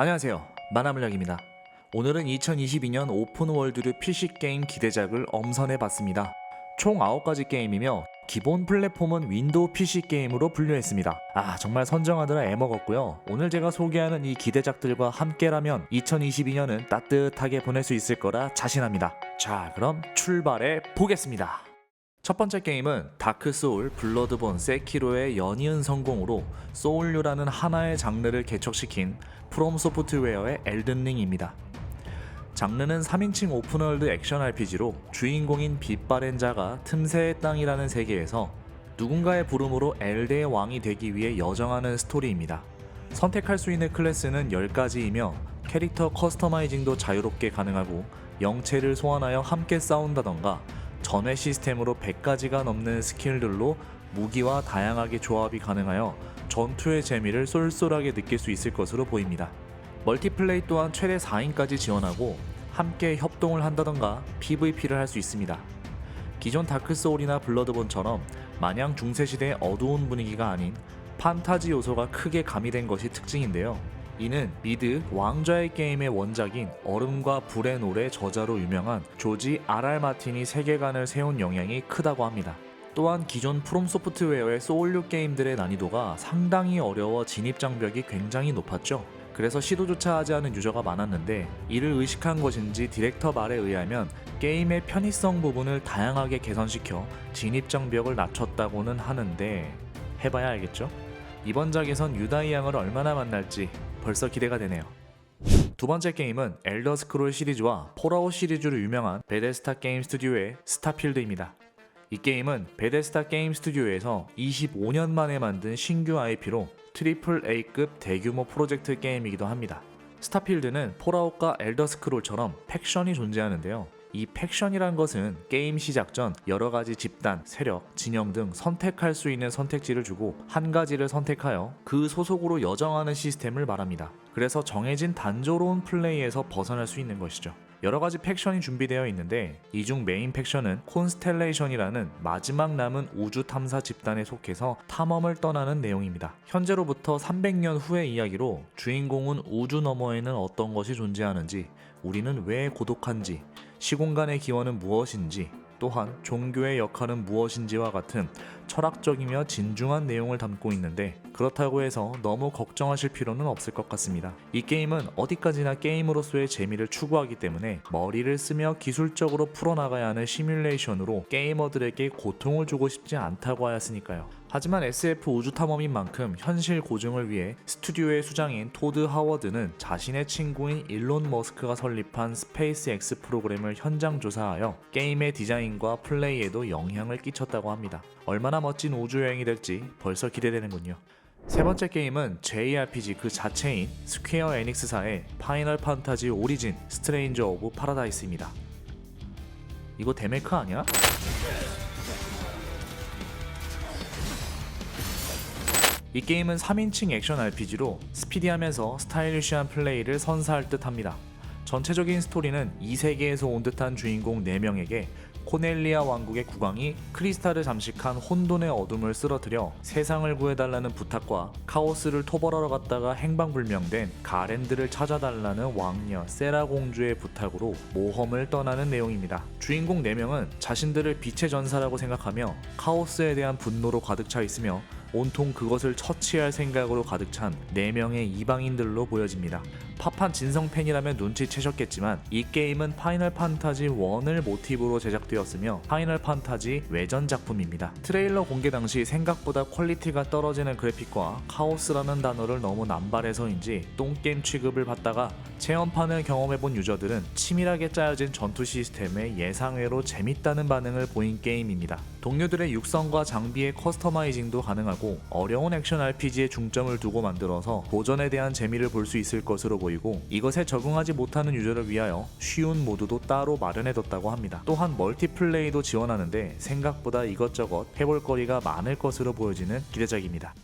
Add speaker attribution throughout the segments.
Speaker 1: 안녕하세요. 만화물약입니다. 오늘은 2022년 오픈월드류 PC 게임 기대작을 엄선해 봤습니다. 총 9가지 게임이며 기본 플랫폼은 윈도우 PC 게임으로 분류했습니다. 아, 정말 선정하느라 애먹었고요. 오늘 제가 소개하는 이 기대작들과 함께라면 2022년은 따뜻하게 보낼 수 있을 거라 자신합니다. 자, 그럼 출발해 보겠습니다. 첫 번째 게임은 다크 소울, 블러드본, 세키로의 연이은 성공으로 소울류라는 하나의 장르를 개척시킨 프롬 소프트웨어의 엘든링입니다. 장르는 3인칭 오픈월드 액션 RPG로 주인공인 빛바랜 자가 틈새의 땅이라는 세계에서 누군가의 부름으로 엘드의 왕이 되기 위해 여정하는 스토리입니다. 선택할 수 있는 클래스는 10가지이며 캐릭터 커스터마이징도 자유롭게 가능하고 영체를 소환하여 함께 싸운다던가 전회 시스템으로 100가지가 넘는 스킬들로 무기와 다양하게 조합이 가능하여 전투의 재미를 쏠쏠하게 느낄 수 있을 것으로 보입니다. 멀티플레이 또한 최대 4인까지 지원하고 함께 협동을 한다던가 PVP를 할 수 있습니다. 기존 다크소울이나 블러드본처럼 마냥 중세시대의 어두운 분위기가 아닌 판타지 요소가 크게 가미된 것이 특징인데요. 이는 미드 왕좌의 게임의 원작인 얼음과 불의 노래 저자로 유명한 조지 R.R. 마틴이 세계관을 세운 영향이 크다고 합니다. 또한 기존 프롬 소프트웨어의 소울류 게임들의 난이도가 상당히 어려워 진입 장벽이 굉장히 높았죠. 그래서 시도조차 하지 않은 유저가 많았는데 이를 의식한 것인지 디렉터 말에 의하면 게임의 편의성 부분을 다양하게 개선시켜 진입 장벽을 낮췄다고는 하는데 해봐야 알겠죠? 이번 작에선 유다이 양을 얼마나 만날지 벌써 기대가 되네요. 두 번째 게임은 엘더 스크롤 시리즈와 폴아웃 시리즈로 유명한 베데스타 게임 스튜디오의 스타필드입니다. 이 게임은 베데스타 게임 스튜디오에서 25년 만에 만든 신규 IP로 트리플 A급 대규모 프로젝트 게임이기도 합니다. 스타필드는 폴아웃과 엘더 스크롤처럼 팩션이 존재하는데요. 이 팩션이란 것은 게임 시작 전 여러 가지 집단, 세력, 진영 등 선택할 수 있는 선택지를 주고 한 가지를 선택하여 그 소속으로 여정하는 시스템을 말합니다. 그래서 정해진 단조로운 플레이에서 벗어날 수 있는 것이죠. 여러 가지 팩션이 준비되어 있는데 이 중 메인 팩션은 콘스텔레이션이라는 마지막 남은 우주 탐사 집단에 속해서 탐험을 떠나는 내용입니다. 현재로부터 300년 후의 이야기로 주인공은 우주 너머에는 어떤 것이 존재하는지, 우리는 왜 고독한지, 시공간의 기원은 무엇인지, 또한 종교의 역할은 무엇인지와 같은 철학적이며 진중한 내용을 담고 있는데 그렇다고 해서 너무 걱정하실 필요는 없을 것 같습니다. 이 게임은 어디까지나 게임으로서의 재미를 추구하기 때문에 머리를 쓰며 기술적으로 풀어나가야 하는 시뮬레이션으로 게이머들에게 고통을 주고 싶지 않다고 하였으니까요. 하지만 SF 우주 탐험인 만큼 현실 고증을 위해 스튜디오의 수장인 토드 하워드는 자신의 친구인 일론 머스크가 설립한 스페이스 X 프로그램을 현장 조사하여 게임의 디자인과 플레이에도 영향을 끼쳤다고 합니다. 얼마나 멋진 우주 여행이 될지 벌써 기대되는군요. 세 번째 게임은 JRPG 그 자체인 스퀘어 에닉스사의 파이널 판타지 오리진 스트레인저 오브 파라다이스입니다. 이거 데메크 아니야? 이 게임은 3인칭 액션 RPG로 스피디하면서 스타일리시한 플레이를 선사할 듯 합니다. 전체적인 스토리는 이 세계에서 온 듯한 주인공 4명에게 코넬리아 왕국의 국왕이 크리스탈을 잠식한 혼돈의 어둠을 쓰러뜨려 세상을 구해달라는 부탁과 카오스를 토벌하러 갔다가 행방불명된 가렌드를 찾아달라는 왕녀 세라 공주의 부탁으로 모험을 떠나는 내용입니다. 주인공 4명은 자신들을 빛의 전사라고 생각하며 카오스에 대한 분노로 가득 차 있으며 온통 그것을 처치할 생각으로 가득 찬 4명의 이방인들로 보여집니다. 팝한 진성 팬이라면 눈치채셨겠지만 이 게임은 파이널 판타지 1을 모티브로 제작되었으며 파이널 판타지 외전 작품입니다. 트레일러 공개 당시 생각보다 퀄리티가 떨어지는 그래픽과 카오스라는 단어를 너무 남발해서인지 똥게임 취급을 받다가 체험판을 경험해본 유저들은 치밀하게 짜여진 전투 시스템에 예상외로 재밌다는 반응을 보인 게임입니다. 동료들의 육성과 장비의 커스터마이징도 가능하고 어려운 액션 RPG에 중점을 두고 만들어서 도전에 대한 재미를 볼 수 있을 것으로 보이고 이것에 적응하지 못하는 유저를 위하여 쉬운 모드도 따로 마련해뒀다고 합니다. 또한 멀티플레이도 지원하는데 생각보다 이것저것 해볼 거리가 많을 것으로 보여지는 기대작입니다.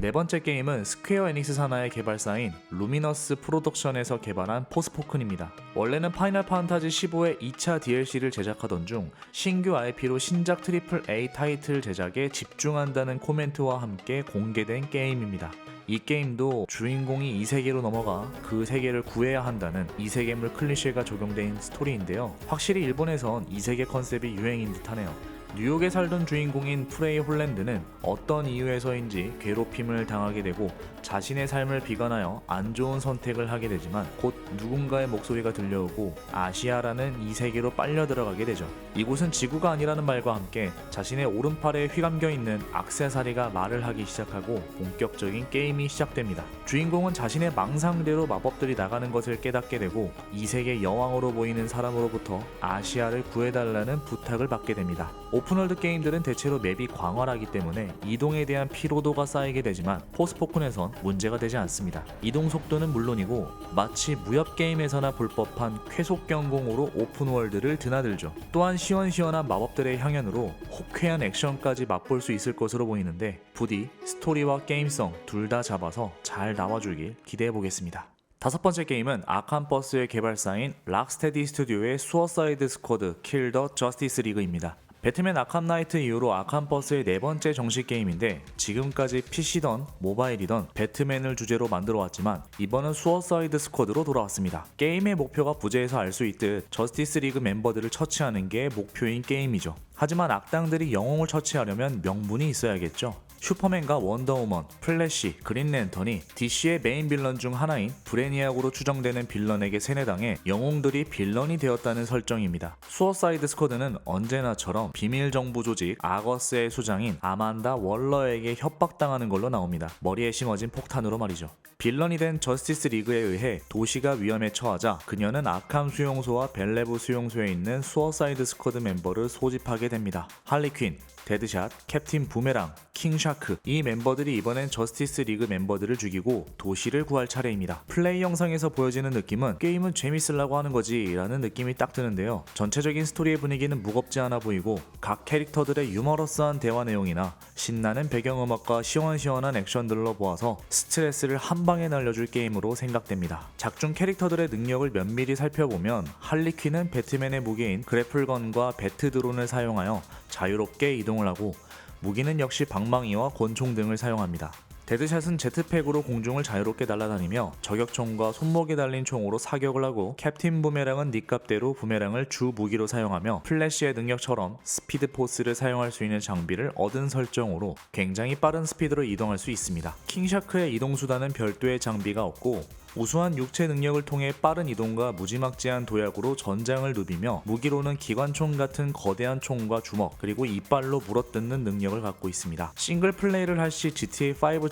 Speaker 1: 네 번째 게임은 스퀘어 에닉스 산하의 개발사인 루미너스 프로덕션에서 개발한 포스포큰입니다. 원래는 파이널 판타지 15의 2차 DLC를 제작하던 중 신규 IP로 신작 트리플 A 타이틀 제작에 집중한다는 코멘트와 함께 공개된 게임입니다. 이 게임도 주인공이 이 세계로 넘어가 그 세계를 구해야 한다는 이 세계물 클리셰가 적용된 스토리인데요. 확실히 일본에선 이 세계 컨셉이 유행인 듯하네요. 뉴욕에 살던 주인공인 프레이 홀랜드는 어떤 이유에서인지 괴롭힘을 당하게 되고 자신의 삶을 비관하여 안 좋은 선택을 하게 되지만 곧 누군가의 목소리가 들려오고 아시아라는 이 세계로 빨려 들어가게 되죠. 이곳은 지구가 아니라는 말과 함께 자신의 오른팔에 휘감겨 있는 악세사리가 말을 하기 시작하고 본격적인 게임이 시작됩니다. 주인공은 자신의 망상대로 마법들이 나가는 것을 깨닫게 되고 이 세계 여왕으로 보이는 사람으로부터 아시아를 구해달라는 부탁을 받게 됩니다. 오픈월드 게임들은 대체로 맵이 광활하기 때문에 이동에 대한 피로도가 쌓이게 되지만 포스포콘에선 문제가 되지 않습니다. 이동 속도는 물론이고 마치 무협 게임에서나 볼 법한 쾌속 경공으로 오픈월드를 드나들죠. 또한 시원시원한 마법들의 향연으로 호쾌한 액션까지 맛볼 수 있을 것으로 보이는데 부디 스토리와 게임성 둘 다 잡아서 잘 나와주길 기대해 보겠습니다. 다섯 번째 게임은 아칸 버스의 개발사인 락스테디 스튜디오의 수어사이드 스쿼드 킬 더 저스티스 리그입니다. 배트맨 아캄 나이트 이후로 아캄 버스의 네 번째 정식 게임인데 지금까지 PC던 모바일이던 배트맨을 주제로 만들어 왔지만 이번은 수어사이드 스쿼드로 돌아왔습니다. 게임의 목표가 부제에서 알 수 있듯 저스티스 리그 멤버들을 처치하는 게 목표인 게임이죠. 하지만 악당들이 영웅을 처치하려면 명분이 있어야겠죠. 슈퍼맨과 원더우먼, 플래시, 그린랜턴이 DC의 메인 빌런 중 하나인 브레니악으로 추정되는 빌런에게 세뇌당해 영웅들이 빌런이 되었다는 설정입니다. 수어사이드 스쿼드는 언제나처럼 비밀 정부 조직 아거스의 수장인 아만다 월러에게 협박당하는 걸로 나옵니다. 머리에 심어진 폭탄으로 말이죠. 빌런이 된 저스티스 리그에 의해 도시가 위험에 처하자 그녀는 아캄 수용소와 벨레브 수용소에 있는 수어사이드 스쿼드 멤버를 소집하게 됩니다. 할리퀸, 데드샷, 캡틴 부메랑, 킹샤크 이 멤버들이 이번엔 저스티스 리그 멤버들을 죽이고 도시를 구할 차례입니다. 플레이 영상에서 보여지는 느낌은 게임은 재밌으려고 하는 거지 라는 느낌이 딱 드는데요. 전체적인 스토리의 분위기는 무겁지 않아 보이고 각 캐릭터들의 유머러스한 대화 내용이나 신나는 배경음악과 시원시원한 액션들로 보아서 스트레스를 한 방에 날려줄 게임으로 생각됩니다. 작중 캐릭터들의 능력을 면밀히 살펴보면 할리퀸은 배트맨의 무기인 그래플건과 배트 드론을 사용하여 자유롭게 이동을 하고 무기는 역시 방망이와 권총 등을 사용합니다. 데드샷은 제트팩으로 공중을 자유롭게 날아다니며 저격총과 손목에 달린 총으로 사격을 하고 캡틴 부메랑은 니값대로 부메랑을 주 무기로 사용하며 플래시의 능력처럼 스피드 포스를 사용할 수 있는 장비를 얻은 설정으로 굉장히 빠른 스피드로 이동할 수 있습니다. 킹샤크의 이동 수단은 별도의 장비가 없고 우수한 육체 능력을 통해 빠른 이동과 무지막지한 도약으로 전장을 누비며 무기로는 기관총 같은 거대한 총과 주먹 그리고 이빨로 물어뜯는 능력을 갖고 있습니다. 싱글 플레이를 할 시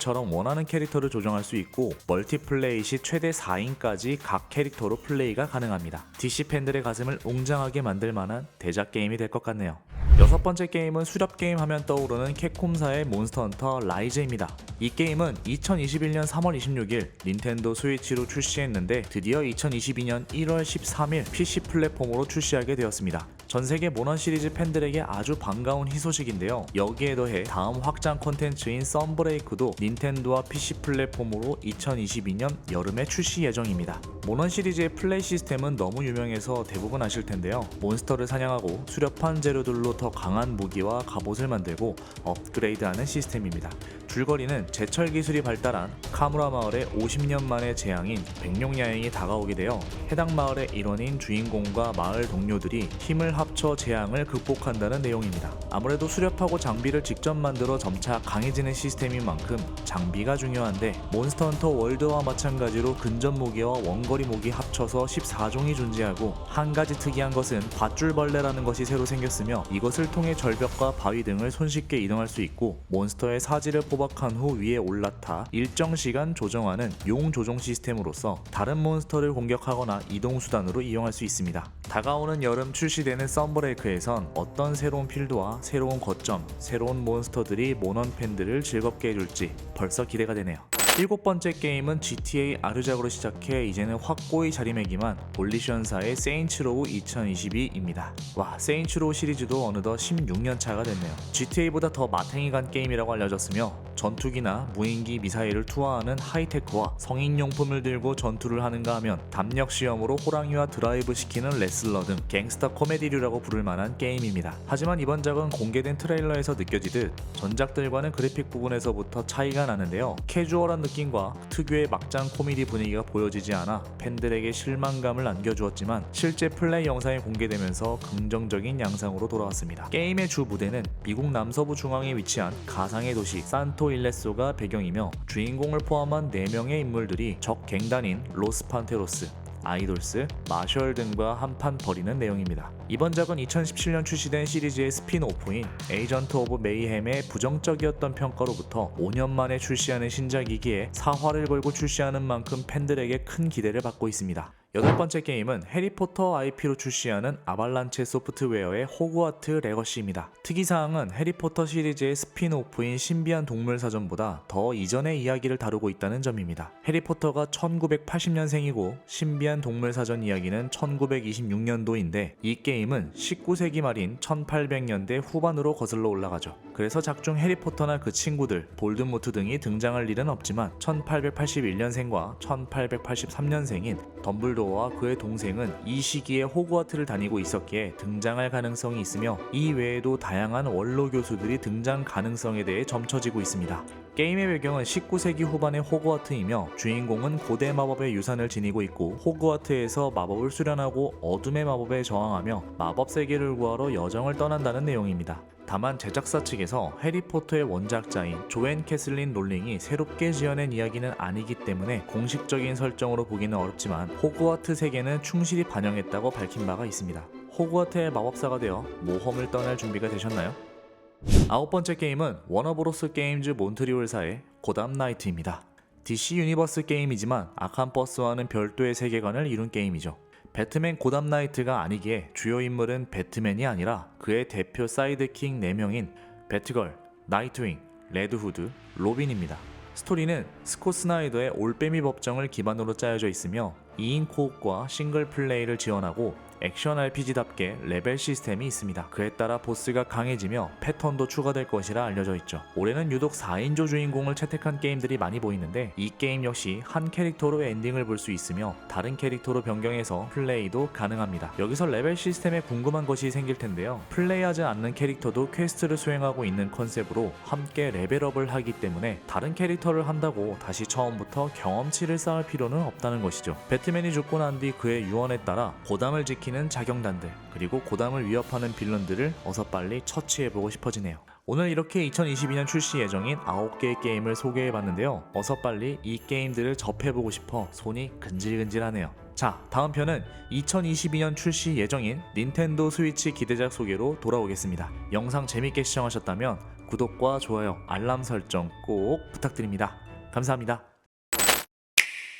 Speaker 1: GTA5처럼 원하는 캐릭터를 조정할 수 있고 멀티플레이 시 최대 4인까지 각 캐릭터로 플레이가 가능합니다. DC 팬들의 가슴을 웅장하게 만들 만한 대작 게임이 될 것 같네요. 여섯 번째 게임은 수렵 게임 하면 떠오르는 캡콤사의 몬스터 헌터 라이즈입니다. 이 게임은 2021년 3월 26일 닌텐도 스위치로 출시했는데 드디어 2022년 1월 13일 PC 플랫폼으로 출시하게 되었습니다. 전 세계 모넌 시리즈 팬들에게 아주 반가운 희소식인데요. 여기에 더해 다음 확장 콘텐츠인 썬브레이크도 닌텐도와 PC 플랫폼으로 2022년 여름에 출시 예정입니다. 모넌 시리즈의 플레이 시스템은 너무 유명해서 대부분 아실 텐데요. 몬스터를 사냥하고 수렵한 재료들로 더 강한 무기와 갑옷을 만들고 업그레이드하는 시스템입니다. 줄거리는 제철 기술이 발달한 카무라 마을의 50년 만의 재앙인 백룡야행이 다가오게 되어 해당 마을의 일원인 주인공과 마을 동료들이 힘을 합쳐 재앙을 극복한다는 내용입니다. 아무래도 수렵하고 장비를 직접 만들어 점차 강해지는 시스템인 만큼 장비가 중요한데 몬스터 헌터 월드와 마찬가지로 근접 무기와 원거리 무기 합쳐서 14종이 존재하고 한 가지 특이한 것은 밧줄벌레라는 것이 새로 생겼으며 이것을 통해 절벽과 바위 등을 손쉽게 이동할 수 있고 몬스터의 사지를 포박한 후 위에 올라타 일정 시간 조정하는 용 조종 시스템으로서 다른 몬스터를 공격하거나 이동 수단으로 이용할 수 있습니다. 다가오는 여름 출시되는 썬브레이크에선 어떤 새로운 필드와 새로운 거점, 새로운 몬스터들이 모넌 팬들을 즐겁게 해줄지 벌써 기대가 되네요. 일곱 번째 게임은 GTA 아르작으로 시작해 이제는 확고히 자리매김한 볼리션사의 세인츠로우 2022입니다. 와, 세인츠로우 시리즈도 어느덧 16년 차가 됐네요. GTA보다 더 마탱이 간 게임이라고 알려졌으며 전투기나 무인기 미사일을 투하하는 하이테크와 성인용품을 들고 전투를 하는가 하면 담력 시험으로 호랑이와 드라이브 시키는 레슬러 등 갱스터 코미디류라고 부를 만한 게임입니다. 하지만 이번 작은 공개된 트레일러에서 느껴지듯 전작들과는 그래픽 부분에서부터 차이가 나는데요. 캐주얼한 느낌과 특유의 막장 코미디 분위기가 보여지지 않아 팬들에게 실망감을 안겨주었지만 실제 플레이 영상이 공개되면서 긍정적인 양상으로 돌아왔습니다. 게임의 주 무대는 미국 남서부 중앙에 위치한 가상의 도시 산토 일레소가 배경이며 주인공을 포함한 4명의 인물들이 적 갱단인 로스판테로스, 아이돌스, 마셜 등과 한판 벌이는 내용입니다. 이번 작은 2017년 출시된 시리즈의 스핀오프인 에이전트 오브 메이햄의 부정적이었던 평가로부터 5년 만에 출시하는 신작이기에 사활을 걸고 출시하는 만큼 팬들에게 큰 기대를 받고 있습니다. 여덟 번째 게임은 해리포터 IP로 출시하는 아발란체 소프트웨어의 호그와트 레거시입니다. 특이사항은 해리포터 시리즈의 스핀오프인 신비한 동물 사전보다 더 이전의 이야기를 다루고 있다는 점입니다. 해리포터가 1980년생이고 신비한 동물 사전 이야기는 1926년도인데 이 게임은 19세기 말인 1800년대 후반으로 거슬러 올라가죠. 그래서 작중 해리포터나 그 친구들, 볼드모트 등이 등장할 일은 없지만 1881년생과 1883년생인 덤블도어와 그의 동생은 이 시기에 호그와트를 다니고 있었기에 등장할 가능성이 있으며 이 외에도 다양한 원로 교수들이 등장 가능성에 대해 점쳐지고 있습니다. 게임의 배경은 19세기 후반의 호그와트이며 주인공은 고대 마법의 유산을 지니고 있고 호그와트에서 마법을 수련하고 어둠의 마법에 저항하며 마법 세계를 구하러 여정을 떠난다는 내용입니다. 다만 제작사 측에서 해리포터의 원작자인 조앤 캐슬린 롤링이 새롭게 지어낸 이야기는 아니기 때문에 공식적인 설정으로 보기는 어렵지만 호그와트 세계는 충실히 반영했다고 밝힌 바가 있습니다. 호그와트의 마법사가 되어 모험을 떠날 준비가 되셨나요? 아홉 번째 게임은 워너브로스 게임즈 몬트리올사의 고담 나이트입니다. DC 유니버스 게임이지만 아칸 버스와는 별도의 세계관을 이룬 게임이죠. 배트맨 고담 나이트가 아니기에 주요 인물은 배트맨이 아니라 그의 대표 사이드킥 4명인 배트걸, 나이트윙, 레드후드, 로빈입니다. 스토리는 스콧 스나이더의 올빼미 법정을 기반으로 짜여져 있으며 2인 코옵과 싱글 플레이를 지원하고 액션 RPG답게 레벨 시스템이 있습니다. 그에 따라 보스가 강해지며 패턴도 추가될 것이라 알려져 있죠. 올해는 유독 4인조 주인공을 채택한 게임들이 많이 보이는데 이 게임 역시 한 캐릭터로 엔딩을 볼 수 있으며 다른 캐릭터로 변경해서 플레이도 가능합니다. 여기서 레벨 시스템에 궁금한 것이 생길 텐데요. 플레이하지 않는 캐릭터도 퀘스트를 수행하고 있는 컨셉으로 함께 레벨업을 하기 때문에 다른 캐릭터를 한다고 다시 처음부터 경험치를 쌓을 필요는 없다는 것이죠. 배트맨이 죽고 난 뒤 그의 유언에 따라 고담을 지 키는 자경단들 그리고 고담을 위협하는 빌런들을 어서 빨리 처치해보고 싶어지네요. 오늘 이렇게 2022년 출시 예정인 9개의 게임을 소개해봤는데요. 어서 빨리 이 게임들을 접해보고 싶어 손이 근질근질하네요. 자, 다음 편은 2022년 출시 예정인 닌텐도 스위치 기대작 소개로 돌아오겠습니다. 영상 재밌게 시청하셨다면 구독과 좋아요, 알람 설정 꼭 부탁드립니다. 감사합니다.